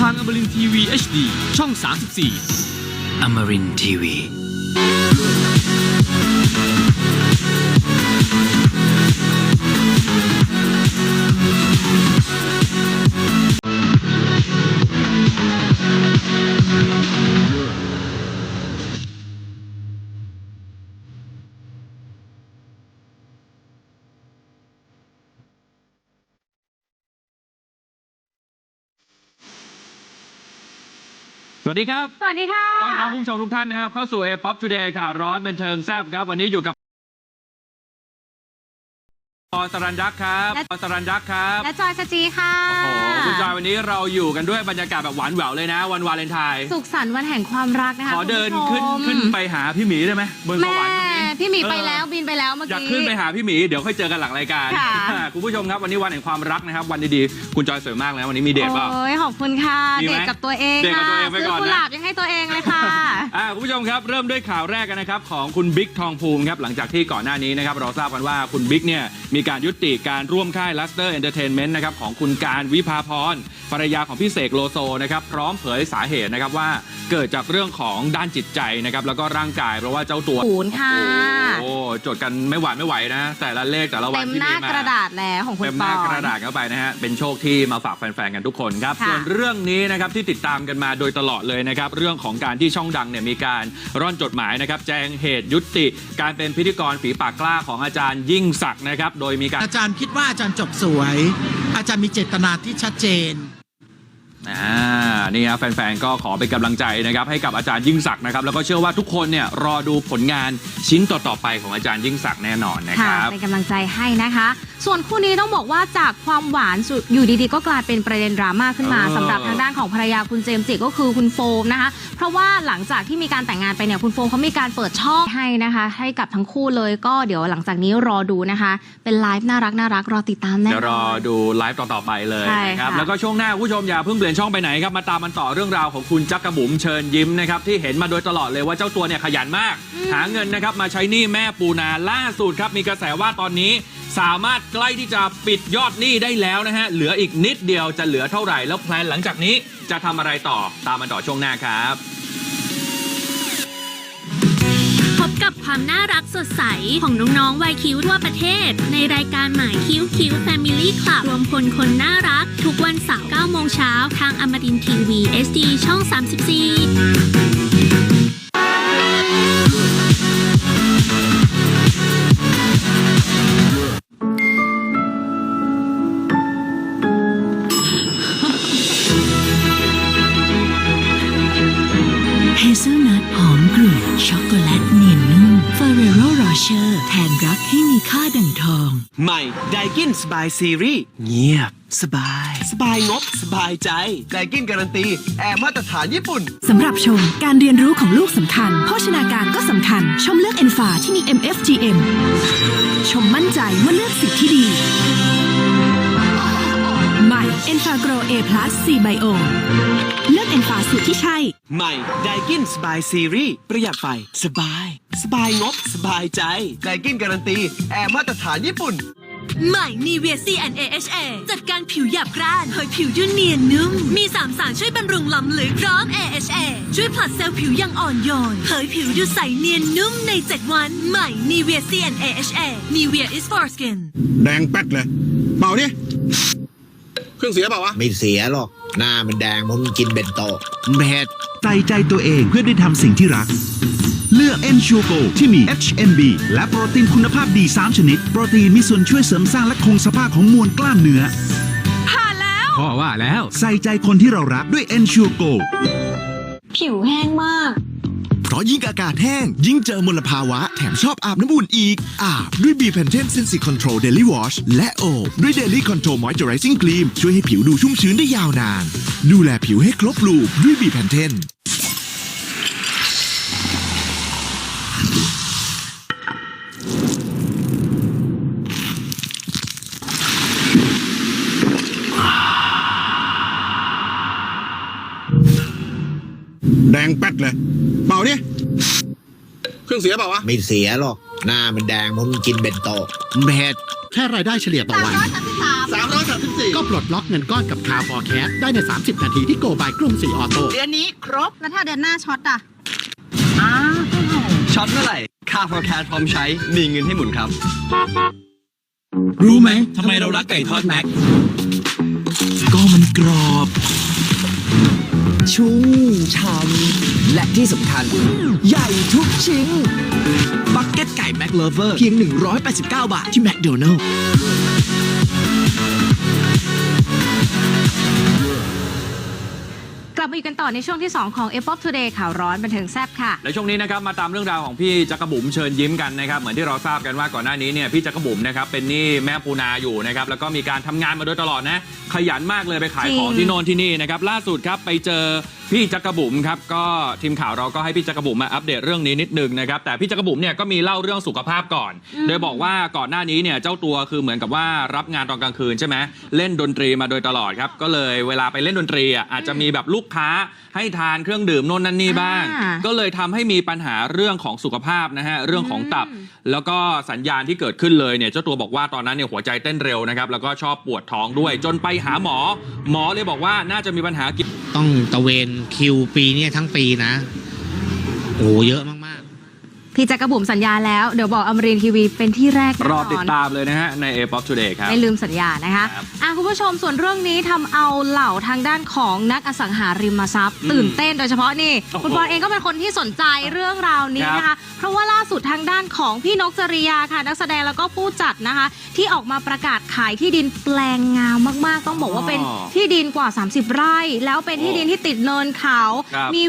ทางอมรินทีวี HD ช่อง 34อมรินทีวี สดีครับ สวัสดีค่ะ ต้อนรับผู้ชมทุกท่านนะครับ เข้าสู่ A Pop Today ข่าวร้อนบันเทิงแซ่บครับ วันนี้อยู่กับ ปอสรันดักครับและปอสรันดักครับและจอยสจีค่ะโอ้โหคุณจอยวันนี้เราอยู่กันด้วยบรรยากาศแบบหวานแหววเลยนะ วันวาเลนไทน์สุขสันต์วันแห่งความรักนะคะขอเดินคุณขึ้นผู้ชมขึ้นไปหาพี่หมีได้ไหมบนสแม่วรรค์ตรงนี้ พี่หมีไปเออแล้วบินไปแล้วเมื่ออยากกี้ ขึ้นไปหาพี่หมีเดี๋ยวค่อยเจอกันหลังรายการค่ะ คุณผู้ชมครับวันนี้วันแห่งความรักนะครับ วันดีๆคุณจอยสวยมากเลยนะวันนี้มีเดทเปล่า โอ้ยขอบคุณค่ะมีไหมเดทกับตัวเองเดทกับค่ะตัวเองไปซื้อก่อนนะ กุหลาบยังให้ตัวเองเลยค่ะอ่า คุณผู้ชมครับเริ่มด้วยข่าวแรกกันนะครับของคุณบิ๊กทองภูมิครับหลังจากที่ก่อนหน้านี้นะครับเราทราบกันว่าคุณบิ๊กเนี่ยมีการยุติการร่วมค่ายลัสเตอร์เอนเตอร์เทนเมนต์นะครับของคุณการวิภาพรภรรยาของพี่เสกโลโซนะครับพร้อมเผยสาเหตุนะครับว่าเกิดจากเรื่องของด้านจิตใจนะครับแล้วก็ร่างกายเพราะว่าเจ้าตัวศูนย์ค่ะโอ้โหจดกันไม่หวานไม่ไหวนะ แต่ละเลขแต่ละวัเต็นมที่หมีน้ามากระดาษแล้วของคุณเต็มปหอน้ากระดาษเข้าไปนะฮะ เป็นโชคที่มาฝากแฟนๆ กันทุกคนครับ ค่ะส่วนเรื่องนี้นะครับที่ติดตามกันมาโดยตลอดเลยนะครับ เรื่องของการที่ช่องดังเนี่ยมีการร่อนจดหมายนะครับ แจ้งเหตุยุติการเป็นพิธีกรฝีปากกล้าของอาจารย์ยิ่งศักดิ์นะครับ โดยมีการ อาจารย์คิดว่าอาจารย์จบสวย อาจารย์มีเจตนาที่ชัดเจน อ่านี่ครับแฟนๆ ก็ขอเป็นกำลังใจนะครับให้กับอาจารย์ยิ่งศักดิ์นะครับแล้วก็เชื่อว่าทุกคนเนี่ยรอดูผลงานชิ้นต่อๆไปของอาจารย์ยิ่งศักดิ์แน่นอนนะคค่ะรับ เป็นกำลังใจให้นะคะ ส่วนคู่นี้ต้องบอกว่าจากความหวานสุดอยู่ดีๆ ก็กลายเป็นประเด็นดราม่าขึ้นมาเออ สำหรับทางด้านของภรรยาคุณเจมส์จิก็คือคุณโฟมนะคะ เพราะว่าหลังจากที่มีการแต่งงานไปเนี่ยคุณโฟมเขามีการเปิดช่องให้นะคะ ให้กับทั้งคู่เลยก็เดี๋ยวหลังจากนี้รอดูนะคะ เป็นไลฟ์น่ารักน่ารักรอติดตามแน่นอนเดี๋ยวรอดูไลฟ์ต่อๆไปเลยใช่นะครับค่ะ แล้วก็ช่วงหน้าคุณผู้ชมอย่าเพิ่งเปลี่ยนช่องไปไหนครับมาตามมันต่อเรื่องราวของคุณจักรบุ๋มเชิญยิ้มนะครับที่เห็นมาโดยตลอดเลยว่าเจ้าตัวเนี่ยขยันมาก หาเงินนะครับมาใช้หนี้แม่ปูนาล่าสุดครับมีกระแสว่าตอนนี้ สามารถใกล้ที่จะปิดยอดหนี้ได้แล้วนะฮะเหลืออีกนิดเดียวจะเหลือเท่าไหร่แล้วแพลนหลังจากนี้จะทำอะไรต่อตามมาต่อช่วงหน้าครับ บกับความน่ารักสดใส ของน้องๆวัยคิ้วทั่วประเทศ ในรายการหม่คิ้วคิ้ว Family Club รวมพลคนน่ารัก ทุกวันเสาร์9โมงเช้าทางอมรินทีวี SD ช่อง 34เฮเซลนัทหอมกรุ่นช็อกโกแลต เนียนนุ่มเฟรเรโรโรเชอร์แทนรักให้มีค่าดังทอง ใหม่ ไดกินสบายซีรีส์เงียบ สบาย สบายงบ สบายใจ ไดกินการันตี แอร์มาตรฐานญี่ปุ่น สำหรับชมการเรียนรู้ของลูกสำคัญ โภชนาการก็สำคัญ ชมเลือกเอนฟาที่มี MFGM ชมมั่นใจว่าเลือกสิ่งที่ดีใหม่ เอนฟาโกรเอพลัสซีไบโอเลือกเอนฟาสูตรที่ใช่ ใหม่ไดกินสบายซีรีส์ประหยัดไฟ สบาย สบายงบ สบายใจไดกินการันตี แอร์มาตรฐานญี่ปุ่น ใหม่นีเวีย CNAHA จัดการผิวหยาบกร้านเผยผิวยุ่นเนียนนุ่ม มีสามสารช่วยบำรุงล้ำลึกพร้อม AHA ช่วยผลัดเซลล์ผิวอย่างอ่อนโยนเผยผิวดูใสเนียนนุ่มใน 7 วัน ใหม่นีเวีย CNAHA นีเวีย is for skin แดงแป๊ดเลย เปล่าดิ เครื่องเสียเปล่าวะ ไม่เสียหรอก หน้ามันแดงเพราะมันกินเบนโตะเผ็ด ใส่ใจตัวเองเพื่อได้ทำสิ่งที่รัก เลือก e n s u r e Go ที่มี HMB และโปรตีนคุณภาพดี 3 ชนิด โปรตีนมีส่วนช่วยเสริมสร้างและคงสภาพของมวลกล้ามเนื้อ ผ่านแล้ว พ่อว่าแล้ว ใส่ใจคนที่เรารักด้วย e n s u r e Go ผิวแห้งมาก เพราะยิ่งอากาศแห้ง ยิ่งเจอมลภาวะ แถมชอบอาบน้ำอุ่นอีก อาบด้วย b p e n t e n Sensi Control Daily Wash และโอบด้วย Daily Control Moisturizing Cream ช่วยให้ผิวดูชุ่มชื้นได้ยาวนาน ดูแลผิวให้ครบลูปด้วย b p e n t e n แดงแป๊ดเลย เปล่าดิเครื่องเสียเปล่าวะไม่เสียหรอก หน้ามันแดงเพราะมันกินเบนโตะเผ็ดแค่รายได้เฉลี่ยต่อวัน334ก็ก็ปลดล็อกเงินก้อนกับ Car Forecast ได้ใน 30 นาทีที่ Go by กรุงศรีออโต้เดือนนี้ครบ แล้วถ้าเดือนหน้าช็อตอะช็อตเมื่อไหร่ค่า forecast พร้อมใช้ มีเงินให้หมุนครับ รู้ไหมทำไมเรารักไก่ทอดแม็ก ก็มันกรอบ ชุ่มช่ำและที่สำคัญ ใหญ่ทุกชิ้น บักเก็ตไก่แม็กเลเวอร์เพียง 189 บาทที่แมคโดนัลล์ มาอยู่กันต่อในช่วงที่ 2 ของ a p o p Today ข่าวร้อนบันเทิงแซบค่ะในช่วงนี้นะครับมาตามเรื่องราวของพี่จักรบุ๋มเชิญยิ้มกันนะครับเหมือนที่เราทราบกันว่าก่อนหน้านี้เนี่ยพี่จักรบุ๋มนะครับเป็นหนี่แม่ปูนาอยู่นะครับแล้วก็มีการทำงานมาโดยตลอดนะขยันมากเลยไปขายของจริง ที่โน่นที่นี่นะครับล่าสุดครับไปเจอ พี่จักรบุ๋มครับก็ทีมข่าวเราก็ให้พี่จักรบุ๋มมาอัปเดตเรื่องนี้นิดนึงนะครับแต่พี่จักรบุ๋มเนี่ยก็มีเล่าเรื่องสุขภาพก่อน โดยบอกว่าก่อนหน้านี้เนี่ยเจ้าตัวคือเหมือนกับว่ารับงานตอนกลางคืนใช่ไหมเล่นดนตรีมาโดยตลอดครับก็เลยเวลาไปเล่นดนตรีอะอาจจะมีแบบลูกค้าให้ทานเครื่องดื่มโน่นนั่นนี่บ้าง อ่า ก็เลยทำให้มีปัญหาเรื่องของสุขภาพนะฮะเรื่องของตับ แล้วก็สัญญาณที่เกิดขึ้นเลยเนี่ยเจ้าตัวบอกว่าตอนนั้นเนี่ยหัวใจเต้นเร็วนะครับแล้วก็ชอบปวดท้องด้วย จนไปหาหมอ หมอเลยบอกว่าน่าจะมีปัญหาเกี่ยว ต้องตะเวนคิวปีเนี้ทั้งปีนะโอ้โหเยอะมาก พี่จักรบุ๋มสัญญาแล้ว เดี๋ยวบอกอมรินทร์ทีวีเป็นที่แรกแน่นรออนติดตามเลยนะฮะ ใน a p o p Today ครับ ไม่ลืมสัญญานะคะครับอะคุณผู้ชมส่วนเรื่องนี้ทำเอาเหล่าทางด้านของนักอสังหาริมทรัพย์ อืมตื่นเต้นโดยเฉพาะนี่ โอ้โหคุณบอลเองก็เป็นคนที่สนใจเรื่องราวนี้นะครัคะ บเพราะว่าล่าสุดทางด้านของพี่นกจริยาค่ะ นักแสดงแล้วก็ผู้จัดนะคะ ที่ออกมาประกาศขายที่ดินแปลงงามมาก ๆ ต้องบอกว่าเป็นที่ดินกว่า 30 ไร่ แล้วเป็นที่ดินที่ติดเนินเขา ครับ มี